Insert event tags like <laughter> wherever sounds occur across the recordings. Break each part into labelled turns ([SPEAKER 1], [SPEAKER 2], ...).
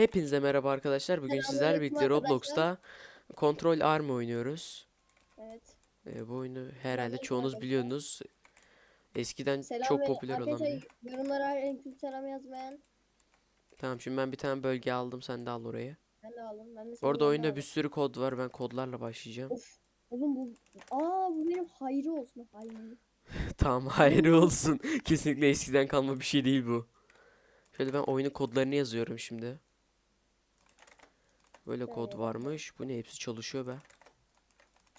[SPEAKER 1] Hepinize merhaba arkadaşlar. Bugün sizlerle birlikte
[SPEAKER 2] Selamünaleyküm
[SPEAKER 1] Roblox'ta Control Army oynuyoruz.
[SPEAKER 2] Evet.
[SPEAKER 1] Ee, bu oyunu herhalde
[SPEAKER 2] Selamünaleyküm
[SPEAKER 1] çoğunuz biliyorsunuz. Eskiden
[SPEAKER 2] Selam
[SPEAKER 1] çok popüler olan bir.
[SPEAKER 2] Yorumlara aleyküm selam yazmayan.
[SPEAKER 1] Tamam şimdi ben bir tane bölge aldım. Sen de al orayı.
[SPEAKER 2] Ben de aldım. Ben de senin yanına
[SPEAKER 1] oyunda
[SPEAKER 2] aldım.
[SPEAKER 1] bir sürü kod var. Ben kodlarla başlayacağım.
[SPEAKER 2] Of. Oğlum bu. Aa bu benim hayrı olsun. Hayrı. <laughs>
[SPEAKER 1] Tamam hayır olsun. Kesinlikle eskiden kalma bir şey değil bu. Şöyle ben oyunun kodlarını yazıyorum şimdi. Böyle kod varmış. Bu ne hepsi çalışıyor be.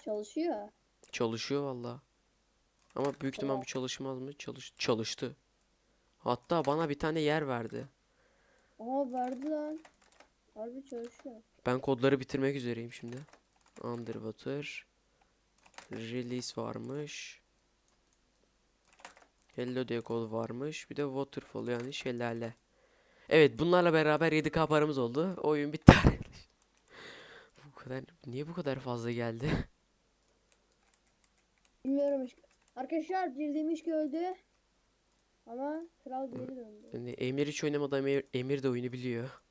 [SPEAKER 2] Çalışıyor.
[SPEAKER 1] Çalışıyor valla. Ama büyük ihtimal bu çalışmaz mı? Çalış çalıştı. Hatta bana bir tane yer verdi.
[SPEAKER 2] Aa verdi lan. Harbi çalışıyor.
[SPEAKER 1] Ben kodları bitirmek üzereyim şimdi. Underwater. Release varmış. Hello diye kod varmış. Bir de waterfall yani şelale. Evet bunlarla beraber 7K paramız oldu. Oyun bitti <laughs> kadar niye bu kadar fazla geldi? <laughs>
[SPEAKER 2] Bilmiyorum işte. Arkadaşlar bir demiş ki öldü. Ama kral geri döndü.
[SPEAKER 1] Yani Emir hiç oynamadı ama Emir, Emir de oyunu biliyor.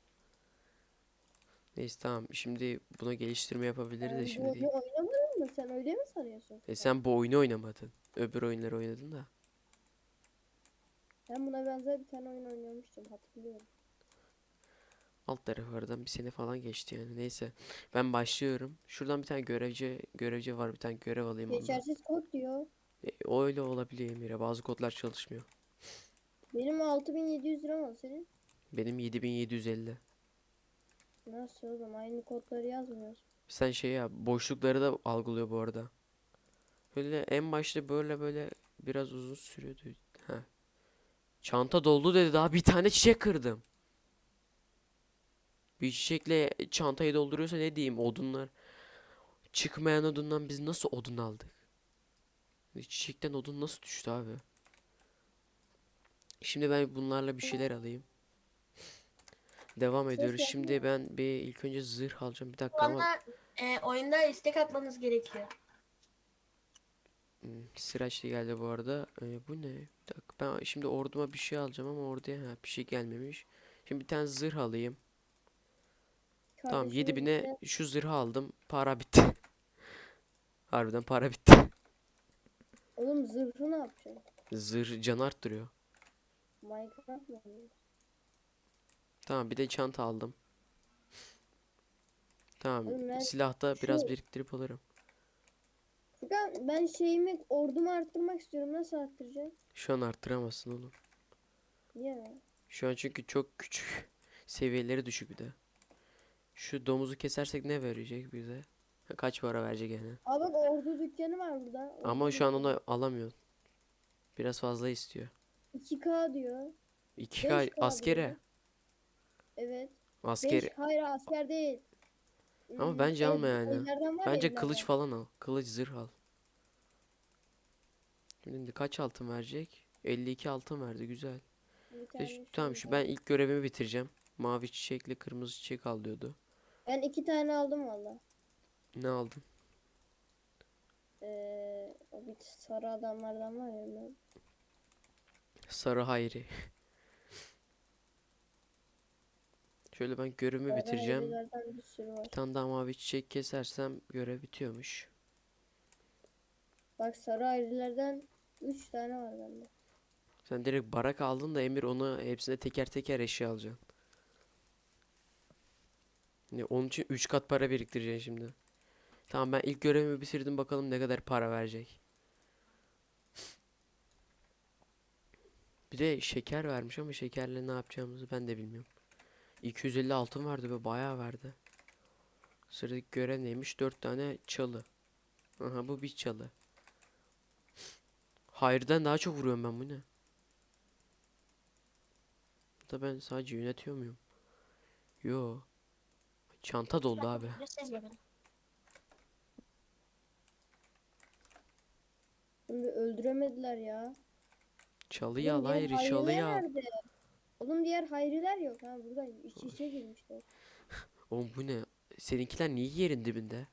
[SPEAKER 1] Neyse tamam şimdi buna geliştirme yapabiliriz de
[SPEAKER 2] bu
[SPEAKER 1] şimdi değil.
[SPEAKER 2] oyunu oynamadın mı? Sen öyle mi sanıyorsun?
[SPEAKER 1] E sen bu oyunu oynamadın. Öbür oyunları oynadın da.
[SPEAKER 2] Ben buna benzer bir tane oyun oynamıştım hatırlıyorum.
[SPEAKER 1] Alt taraflardan bir sene falan geçti yani. Neyse. Ben başlıyorum. Şuradan bir tane görevci görevci var. Bir tane görev alayım ondan.
[SPEAKER 2] Geçersiz kod diyor.
[SPEAKER 1] E, öyle olabiliyor Emir'e. Bazı kodlar çalışmıyor.
[SPEAKER 2] Benim 6700 lira mı senin?
[SPEAKER 1] Benim 7750.
[SPEAKER 2] Nasıl oğlum aynı kodları yazmıyoruz.
[SPEAKER 1] Sen şey ya boşlukları da algılıyor bu arada. Böyle en başta böyle böyle biraz uzun sürüyordu. Ha. Çanta doldu dedi. Daha bir tane çiçek kırdım. Bir çiçekle çantayı dolduruyorsa ne diyeyim odunlar. Çıkmayan odundan biz nasıl odun aldık? Çiçekten odun nasıl düştü abi? Şimdi ben bunlarla bir şeyler alayım. Devam ediyoruz.
[SPEAKER 2] yapma.
[SPEAKER 1] Şimdi ben bir ilk önce zırh alacağım. Bir dakika ama
[SPEAKER 3] e, oyunda istek atmanız gerekiyor.
[SPEAKER 1] Hmm, Sıraçlı geldi bu arada. Ee, bu ne? Bir dakika. Ben şimdi orduma bir şey alacağım ama orduya ha, bir şey gelmemiş. Şimdi bir tane zırh alayım. Tamam
[SPEAKER 2] Kardeşim
[SPEAKER 1] 7000'e şu zırhı aldım. Para bitti. <laughs> Harbiden para bitti.
[SPEAKER 2] Oğlum zırhı ne yapacaksın?
[SPEAKER 1] Zırh can arttırıyor.
[SPEAKER 2] Minecraft mı?
[SPEAKER 1] Tamam bir de çanta aldım. Tamam
[SPEAKER 2] Oğlum ben
[SPEAKER 1] silahta biraz
[SPEAKER 2] şu-
[SPEAKER 1] biriktirip alırım.
[SPEAKER 2] Furkan ben şeyimi ordumu arttırmak istiyorum. Nasıl arttıracağım?
[SPEAKER 1] Şu an arttıramazsın oğlum.
[SPEAKER 2] Niye?
[SPEAKER 1] Şu an çünkü çok küçük. <laughs> Seviyeleri düşük bir de. Şu domuzu kesersek ne verecek bize? Kaç para verecek yani?
[SPEAKER 2] Aa bak ordu dükkanı var burada.
[SPEAKER 1] Ama
[SPEAKER 2] Ordu
[SPEAKER 1] şu an onu alamıyorsun. Biraz fazla istiyor.
[SPEAKER 2] 2K diyor.
[SPEAKER 1] 2K
[SPEAKER 2] 5K
[SPEAKER 1] askere.
[SPEAKER 2] diyor. Evet.
[SPEAKER 1] Askeri.
[SPEAKER 2] 5 hayır asker değil.
[SPEAKER 1] Ama
[SPEAKER 2] Hmm,
[SPEAKER 1] bence alma yani.
[SPEAKER 2] evlerden var ya,
[SPEAKER 1] Bence
[SPEAKER 2] evlerden.
[SPEAKER 1] kılıç falan al. Kılıç zırh al. Şimdi kaç altın verecek? 52 altın verdi güzel.
[SPEAKER 2] Bir tane
[SPEAKER 1] şu- tamam şu ben ilk görevimi bitireceğim. Mavi çiçekli kırmızı çiçek al diyordu.
[SPEAKER 2] Ben iki tane aldım valla.
[SPEAKER 1] Ne aldın?
[SPEAKER 2] Ee, o bir sarı adamlardan var ya. ben-
[SPEAKER 1] Sarı hayri. <laughs> Şöyle ben görevimi
[SPEAKER 2] sarı
[SPEAKER 1] bitireceğim.
[SPEAKER 2] hayrilerden bir.
[SPEAKER 1] Bir tane daha mavi çiçek kesersem görev bitiyormuş.
[SPEAKER 2] Bak sarı ayrılardan 3 tane var bende.
[SPEAKER 1] Sen direkt barak aldın da Emir onu hepsine teker teker eşya alacaksın. Ne onun için 3 kat para biriktireceksin şimdi. Tamam ben ilk görevimi bitirdim bakalım ne kadar para verecek. Bir de şeker vermiş ama şekerle ne yapacağımızı ben de bilmiyorum. 250 altın verdi ve bayağı verdi. Sıradaki görev neymiş? 4 tane çalı. Aha bu bir çalı. Hayırdan daha çok vuruyorum ben bu ne? Da ben sadece yönetiyor muyum? Yo. Çanta doldu abi.
[SPEAKER 2] Şimdi öldüremediler ya.
[SPEAKER 1] Çalıyı
[SPEAKER 2] Oğlum diğer
[SPEAKER 1] hayır
[SPEAKER 2] hayriler
[SPEAKER 1] al.
[SPEAKER 2] nerede? Oğlum diğer hayriler yok ha burada iç içe girmişler. <laughs>
[SPEAKER 1] Oğlum bu ne? Seninkiler niye yerin dibinde?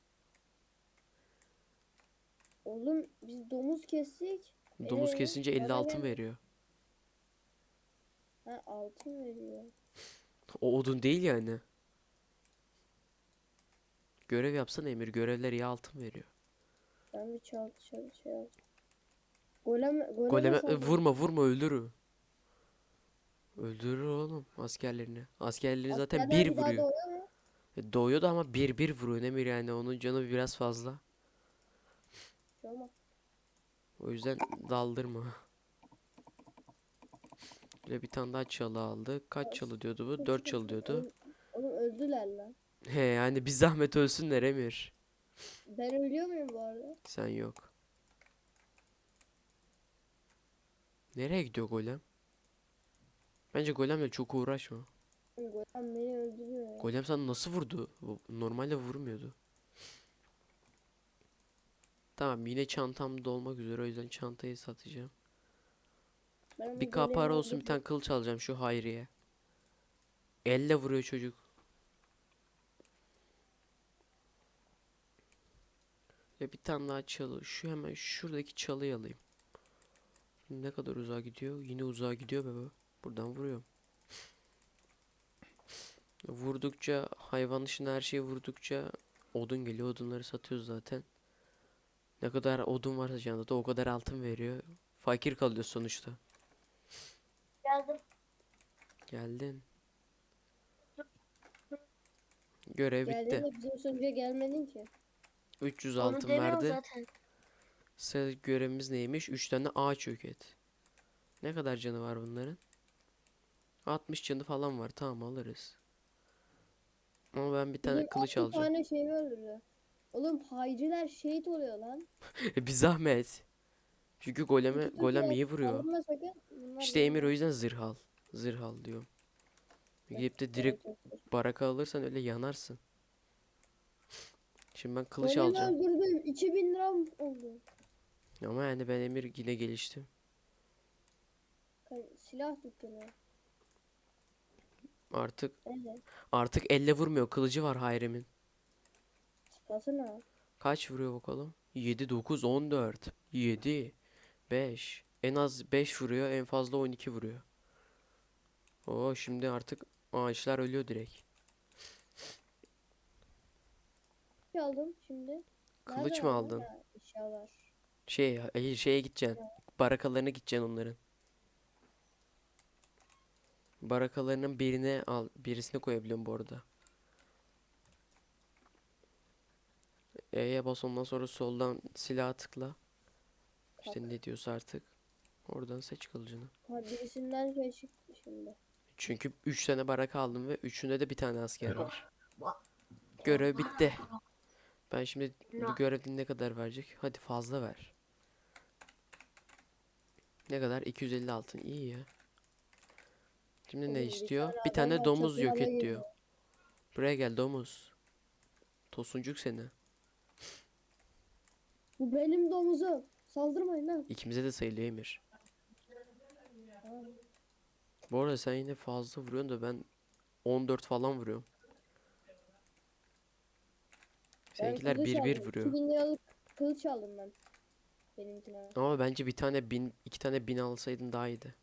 [SPEAKER 2] Oğlum biz domuz kestik.
[SPEAKER 1] Domuz
[SPEAKER 2] Ee,
[SPEAKER 1] kesince 50
[SPEAKER 2] bana
[SPEAKER 1] altın veriyor.
[SPEAKER 2] Ha altın veriyor. <laughs>
[SPEAKER 1] O odun değil yani. Görev yapsana Emir. Görevler iyi altın veriyor.
[SPEAKER 2] Ben bir çal çal şey alacağım. Golem goleme,
[SPEAKER 1] e, vurma vurma öldürür. Öldürür oğlum askerlerini. Askerleri zaten bir vuruyor.
[SPEAKER 2] doğuyor?
[SPEAKER 1] E, Doğuyor da ama bir bir vuruyor Emir yani onun canı biraz fazla.
[SPEAKER 2] Olmaz.
[SPEAKER 1] O yüzden daldırma. Böyle bir tane daha çalı aldı. Kaç çalı diyordu bu? Dört çalı diyordu.
[SPEAKER 2] Oğlum öldüler lan.
[SPEAKER 1] He yani bir zahmet ölsünler Emir.
[SPEAKER 2] Ben ölüyor muyum bu arada?
[SPEAKER 1] Sen yok. Nereye gidiyor golem? Bence golemle çok uğraşma.
[SPEAKER 2] Golem beni öldürüyor ya.
[SPEAKER 1] Golem sana nasıl vurdu? Normalde vurmuyordu. Tamam yine çantam dolmak üzere o yüzden çantayı satacağım.
[SPEAKER 2] Ben bu
[SPEAKER 1] Bir
[SPEAKER 2] golemi
[SPEAKER 1] olsun bir tane kılıç alacağım şu Hayri'ye. Elle vuruyor çocuk. Ya bir tane daha çalı. Şu hemen şuradaki çalıyı alayım. Şimdi ne kadar uzağa gidiyor? Yine uzağa gidiyor be bu. Buradan vuruyorum. Vurdukça hayvan dışında her şeyi vurdukça odun geliyor. Odunları satıyoruz zaten. Ne kadar odun varsa canında da o kadar altın veriyor. Fakir kalıyor sonuçta.
[SPEAKER 3] Geldim.
[SPEAKER 1] Geldin. Görev bitti.
[SPEAKER 2] Geldiğinde bizim sonuca gelmedin ki.
[SPEAKER 1] 300
[SPEAKER 3] Onu
[SPEAKER 1] altın verdi.
[SPEAKER 3] zaten.
[SPEAKER 1] Sıradaki görevimiz neymiş? 3 tane ağaç yok et. Ne kadar canı var bunların? 60 canı falan var. Tamam alırız. Ama ben bir tane
[SPEAKER 2] Bizim
[SPEAKER 1] kılıç
[SPEAKER 2] altı
[SPEAKER 1] alacağım.
[SPEAKER 2] tane şeyi öldürdü. Oğlum hayciler şehit oluyor lan. <laughs>
[SPEAKER 1] Bir zahmet. Çünkü goleme
[SPEAKER 2] Tutup
[SPEAKER 1] golem iyi vuruyor.
[SPEAKER 2] sakın. Bunlar
[SPEAKER 1] İşte Emir o yüzden zırh al. Zırh al diyorum. Gidip de direkt baraka alırsan öyle yanarsın. Şimdi ben kılıç
[SPEAKER 2] Golemi
[SPEAKER 1] alacağım.
[SPEAKER 2] öldürdüm. 2000 liram oldu.
[SPEAKER 1] Ama yani ben Emir yine geliştim.
[SPEAKER 2] Ka- Silah dükkanı.
[SPEAKER 1] Artık
[SPEAKER 2] Evet.
[SPEAKER 1] artık elle vurmuyor. Kılıcı var Hayri'min.
[SPEAKER 2] Sıkasana.
[SPEAKER 1] Kaç vuruyor bakalım? 7 9 14 7 5 en az 5 vuruyor, en fazla 12 vuruyor. Oo şimdi artık ağaçlar ölüyor direkt.
[SPEAKER 2] Ne aldım şimdi?
[SPEAKER 1] Kılıç mı
[SPEAKER 2] aldın?
[SPEAKER 1] aldın?
[SPEAKER 2] Ha, eşyalar.
[SPEAKER 1] Şey, hayır şeye gideceksin. Barakalarına gideceksin onların. Barakalarının birine al, birisini koyabiliyorum bu arada. E'ye bas ondan sonra soldan silaha tıkla. İşte ne diyorsa artık. Oradan seç kılıcını.
[SPEAKER 2] Ha birisinden şey çıktı şimdi.
[SPEAKER 1] Çünkü 3 tane baraka aldım ve üçünde de bir tane asker var. Görev bitti. Ben şimdi bu görevde ne kadar verecek? Hadi fazla ver. Ne kadar? 250 altın. İyi ya. Şimdi ne istiyor? Bir tane domuz yok et diyor. Buraya gel domuz. Tosuncuk seni.
[SPEAKER 2] Bu benim domuzum. Saldırmayın lan.
[SPEAKER 1] İkimize de sayılıyor Emir. Bu arada sen yine fazla vuruyorsun da ben 14 falan vuruyorum.
[SPEAKER 2] Ben
[SPEAKER 1] Seninkiler
[SPEAKER 2] kılıç
[SPEAKER 1] 1 1
[SPEAKER 2] aldım.
[SPEAKER 1] vuruyor.
[SPEAKER 2] 2000 liralık kılıç aldım ben. Benimkine.
[SPEAKER 1] Ama bence bir tane bin, iki tane bin alsaydın daha iyiydi.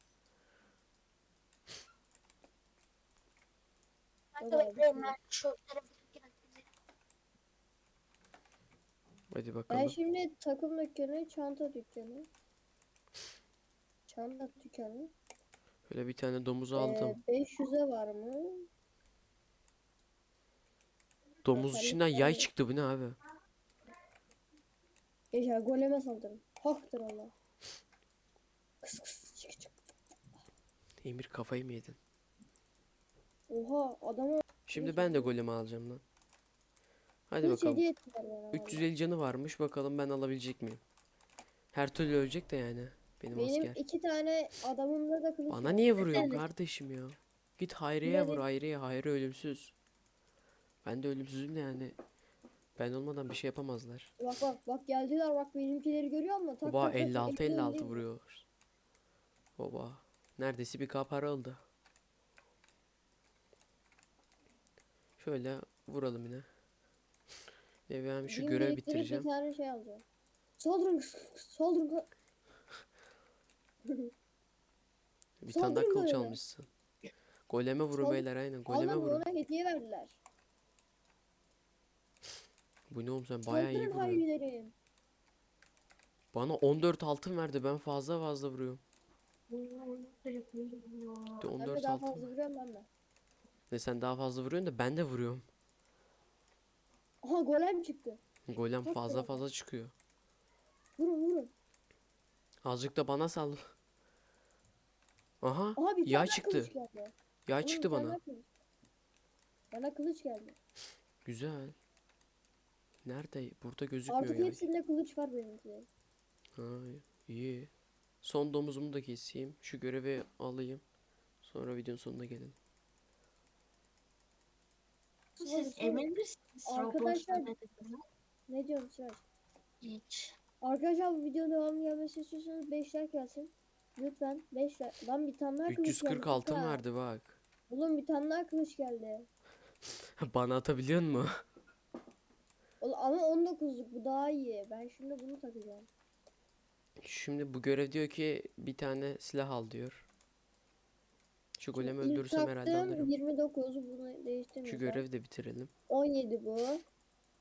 [SPEAKER 3] Kanka bekleyin ben şu taraftaki
[SPEAKER 1] Hadi
[SPEAKER 2] Ben
[SPEAKER 1] bakalım.
[SPEAKER 2] şimdi takım dükkanı, çanta dükkanı. Çanta dükkanı.
[SPEAKER 1] Böyle bir tane domuz
[SPEAKER 2] Ee,
[SPEAKER 1] aldım.
[SPEAKER 2] 500'e var mı?
[SPEAKER 1] Domuz içinden yay çıktı bu ne abi?
[SPEAKER 2] Yaşar goleme saldırın. Haktır Allah. Kıs kıs çık çık.
[SPEAKER 1] Emir kafayı mı yedin?
[SPEAKER 2] Oha adama
[SPEAKER 1] Şimdi ben de golemi alacağım lan. Hadi
[SPEAKER 2] kılıç
[SPEAKER 1] bakalım.
[SPEAKER 2] hediye ettiler bana. vallahi.
[SPEAKER 1] 350 canı varmış bakalım ben alabilecek miyim? Her türlü ölecek de yani. Benim,
[SPEAKER 2] Benim
[SPEAKER 1] asker.
[SPEAKER 2] iki tane adamımda da kılıç
[SPEAKER 1] Bana niye vuruyorsun kardeşim ya? Git Hayri'ye vur. Hayri'ye. Hayri ölümsüz. Ben de ölümsüzüm de yani. Ben olmadan bir şey yapamazlar.
[SPEAKER 2] Bak bak bak geldiler bak benimkileri görüyor musun? Tak,
[SPEAKER 1] Baba
[SPEAKER 2] tak, tak,
[SPEAKER 1] 56
[SPEAKER 2] ekmeğim
[SPEAKER 1] 56
[SPEAKER 2] değil.
[SPEAKER 1] vuruyor. Baba. Neredeyse bir kapara oldu. Şöyle vuralım yine. Ve ben şu görevi bitireceğim.
[SPEAKER 2] Bir tane şey alacağım. Saldırın saldırın.
[SPEAKER 1] Bir tane daha kılıç almışsın. Goleme
[SPEAKER 2] Sal-
[SPEAKER 1] beyler aynen. Goleme vurun.
[SPEAKER 2] ona hediye verdiler.
[SPEAKER 1] Bu ne oğlum sen bayağı iyi
[SPEAKER 2] Saldırın
[SPEAKER 1] vuruyorsun. Bana 14 altın verdi. Ben fazla fazla vuruyorum. Bir de
[SPEAKER 2] Ben de
[SPEAKER 1] 14
[SPEAKER 2] daha
[SPEAKER 1] altın.
[SPEAKER 2] fazla vuruyorum ben de.
[SPEAKER 1] Ve sen daha fazla vuruyorsun da ben de vuruyorum.
[SPEAKER 2] Aha golem çıktı.
[SPEAKER 1] Golem
[SPEAKER 2] Çok
[SPEAKER 1] fazla
[SPEAKER 2] güzel.
[SPEAKER 1] fazla çıkıyor.
[SPEAKER 2] Vurun vurun.
[SPEAKER 1] Azıcık da bana sal. Aha
[SPEAKER 2] Aha bir tane
[SPEAKER 1] yay
[SPEAKER 2] daha
[SPEAKER 1] çıktı.
[SPEAKER 2] kılıç geldi.
[SPEAKER 1] Yay
[SPEAKER 2] Oğlum, bir
[SPEAKER 1] çıktı
[SPEAKER 2] tane
[SPEAKER 1] bana.
[SPEAKER 2] daha kılıç. Bana kılıç geldi.
[SPEAKER 1] Güzel. Nerede? Burada gözükmüyor
[SPEAKER 2] Artık
[SPEAKER 1] yay.
[SPEAKER 2] hepsinde kılıç var benimkilerin.
[SPEAKER 1] Ha, iyi. Son domuzumu da keseyim. Şu görevi alayım. Sonra videonun sonuna gelin.
[SPEAKER 3] Siz emin misiniz?
[SPEAKER 2] Arkadaşlar-? Ne diyorsun Sıraç?
[SPEAKER 3] Hiç.
[SPEAKER 2] Arkadaşlar bu videonun devamı gelmesi istiyorsanız 5 like gelsin. Lütfen 5 like. Lan bir tane daha kılıç geldi.
[SPEAKER 1] 340 altın verdi bak.
[SPEAKER 2] Oğlum bir tane daha kılıç geldi. <laughs>
[SPEAKER 1] Bana atabiliyor mu?
[SPEAKER 2] Ama 19'luk bu daha iyi. Ben şimdi bunu takacağım.
[SPEAKER 1] Şimdi bu görev diyor ki bir tane silah al diyor. Şu golemi
[SPEAKER 2] İlk
[SPEAKER 1] öldürürsem herhalde
[SPEAKER 2] taktığım
[SPEAKER 1] alırım.
[SPEAKER 2] 29 bunu
[SPEAKER 1] Şu
[SPEAKER 2] değiştirmeyeceğim.
[SPEAKER 1] görevi de bitirelim.
[SPEAKER 2] 17 bu.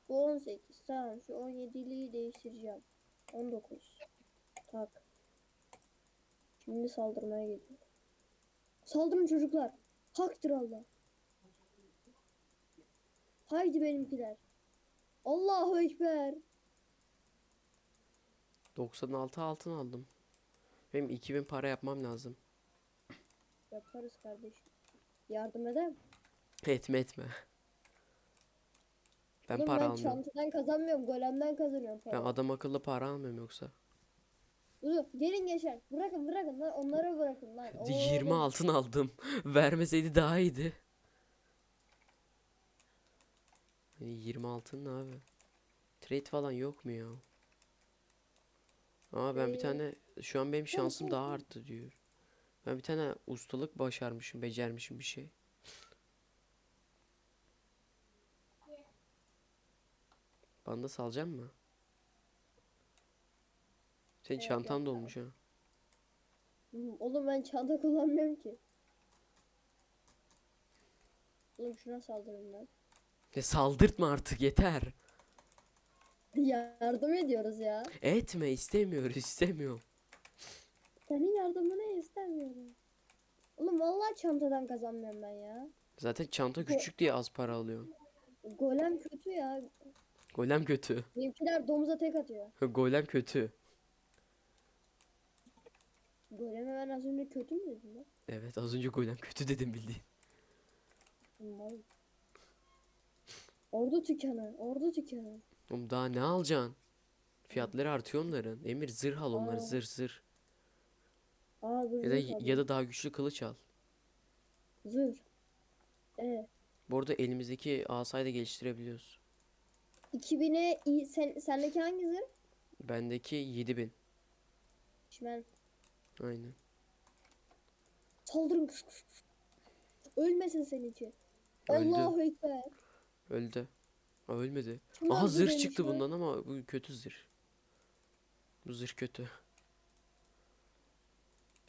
[SPEAKER 2] Bu 18. Tamam şu 17'liyi değiştireceğim. 19. Tak. Şimdi saldırmaya gidiyor. Saldırın çocuklar. Haktır Allah. Haydi benimkiler. Allahu Ekber.
[SPEAKER 1] 96 altın aldım. Benim 2000 para yapmam lazım.
[SPEAKER 2] Yaparız kardeşim. Yardım eder?
[SPEAKER 1] Etme etme. Ben
[SPEAKER 2] Oğlum
[SPEAKER 1] para
[SPEAKER 2] ben
[SPEAKER 1] almıyorum.
[SPEAKER 2] çantadan kazanmıyorum. Golemden kazanıyorum
[SPEAKER 1] Ben
[SPEAKER 2] para.
[SPEAKER 1] adam akıllı para almıyorum yoksa.
[SPEAKER 2] Dur, gelin gençler. Bırakın bırakın lan. Onlara bırakın lan.
[SPEAKER 1] 20
[SPEAKER 2] Oğlum.
[SPEAKER 1] altın aldım. <laughs> Vermeseydi daha iyiydi. 20 altın ne abi? Trade falan yok mu ya? Aa ben bir
[SPEAKER 2] Ee,
[SPEAKER 1] tane şu an benim şansım daha arttı diyor. Ben bir tane ustalık başarmışım, becermişim bir şey. Bana da salacak mı? Senin
[SPEAKER 2] Evet,
[SPEAKER 1] çantan dolmuş ha.
[SPEAKER 2] Oğlum ben çanta kullanmıyorum ki. Oğlum şuna saldırın lan.
[SPEAKER 1] Ya saldırtma artık yeter.
[SPEAKER 2] Yardım ediyoruz ya.
[SPEAKER 1] Etme istemiyoruz istemiyorum.
[SPEAKER 2] Senin yardımını istemiyorum. Oğlum vallahi çantadan kazanmıyorum ben ya.
[SPEAKER 1] Zaten çanta küçük diye az para alıyor.
[SPEAKER 2] Golem kötü ya.
[SPEAKER 1] Golem kötü.
[SPEAKER 2] Benimkiler domuza tek atıyor.
[SPEAKER 1] Golem kötü.
[SPEAKER 2] Goleme ben az önce kötü mü dedim lan?
[SPEAKER 1] Evet az önce golem kötü dedim bildiğin.
[SPEAKER 2] Ordu tükanı, ordu tükanı.
[SPEAKER 1] Oğlum daha ne alacaksın? Fiyatları artıyor onların. Emir zırh al onları
[SPEAKER 2] Aa.
[SPEAKER 1] zırh zırh.
[SPEAKER 2] Aa dur
[SPEAKER 1] Ya da
[SPEAKER 2] zırh
[SPEAKER 1] ya da daha güçlü kılıç al.
[SPEAKER 2] Zırh. Ee,
[SPEAKER 1] Bu arada elimizdeki asayı da geliştirebiliyoruz.
[SPEAKER 2] 2000'e iyi, sen, sendeki hangi zırh?
[SPEAKER 1] Bendeki 7000.
[SPEAKER 2] Şimen.
[SPEAKER 1] Aynen.
[SPEAKER 2] Saldırın. kıs kıs kıs. Ölmesin seninki.
[SPEAKER 1] Öldü.
[SPEAKER 2] Allahu Ekber.
[SPEAKER 1] Öldü. Aa, ölmedi.
[SPEAKER 2] Şunlar
[SPEAKER 1] Aha zırh çıktı
[SPEAKER 2] lan.
[SPEAKER 1] bundan ama bu kötü zırh. Bu zırh kötü.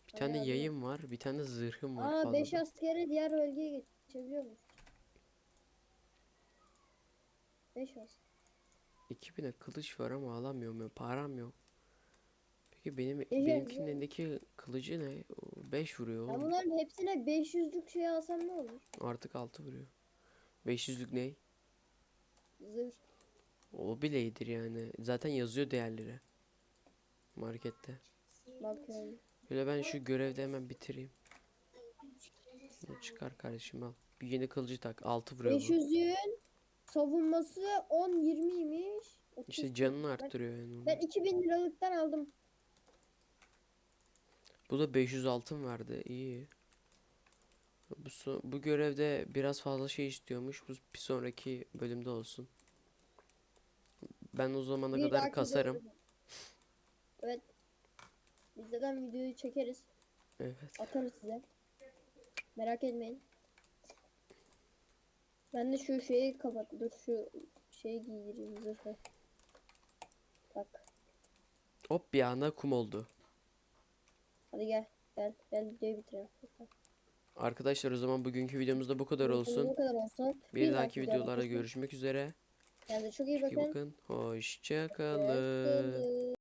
[SPEAKER 1] Bir tane
[SPEAKER 2] bir-
[SPEAKER 1] yayım var, bir tane zırhım var
[SPEAKER 2] Aa 5
[SPEAKER 1] fazladan.
[SPEAKER 2] askere diğer bölgeye geçebiliyormuş. 5 asker.
[SPEAKER 1] 2000'e kılıç var ama alamıyorum ya. Param yok. Peki benim
[SPEAKER 2] Ece,
[SPEAKER 1] benimkinin
[SPEAKER 2] bu-
[SPEAKER 1] elindeki kılıcı ne? 5 vuruyor oğlum.
[SPEAKER 2] bunların hepsine 500'lük şey alsam ne olur?
[SPEAKER 1] Artık 6 vuruyor. 500'lük ne?
[SPEAKER 2] Zırh.
[SPEAKER 1] O bile iyidir yani. Zaten yazıyor değerleri. Markette.
[SPEAKER 2] Bakıyorum.
[SPEAKER 1] Böyle ben şu görevde hemen bitireyim. Bunu çıkar kardeşim al. Bir yeni kılıcı tak. 6 vuruyor bu.
[SPEAKER 2] 500'ün savunması 10-20'ymiş.
[SPEAKER 1] İşte canını arttırıyor yani.
[SPEAKER 2] Ben 2000 liralıktan aldım.
[SPEAKER 1] Bu da 500 altın verdi. İyi. Bu, so- bu görevde biraz fazla şey istiyormuş. Bu bir sonraki bölümde olsun. Ben o zamana
[SPEAKER 2] Bir
[SPEAKER 1] kadar kasarım.
[SPEAKER 2] bölümde. Evet. Biz zaten videoyu çekeriz.
[SPEAKER 1] Evet.
[SPEAKER 2] Atarız size. Merak etmeyin. Ben de şu şeyi kapat. Dur şu şeyi giydireyim zırhı. Tak.
[SPEAKER 1] Hop bir anda kum oldu.
[SPEAKER 2] Hadi gel. Gel. Gel videoyu bitirelim.
[SPEAKER 1] Arkadaşlar o zaman bugünkü videomuz da bu kadar olsun.
[SPEAKER 2] Bu kadar olsun.
[SPEAKER 1] Bir dahaki
[SPEAKER 2] videoda
[SPEAKER 1] videolarda görüşmek üzere.
[SPEAKER 2] Kendinize çok iyi
[SPEAKER 1] İyi
[SPEAKER 2] bakın.
[SPEAKER 1] bakın. Hoşça kalın.
[SPEAKER 2] Hoşçakalın.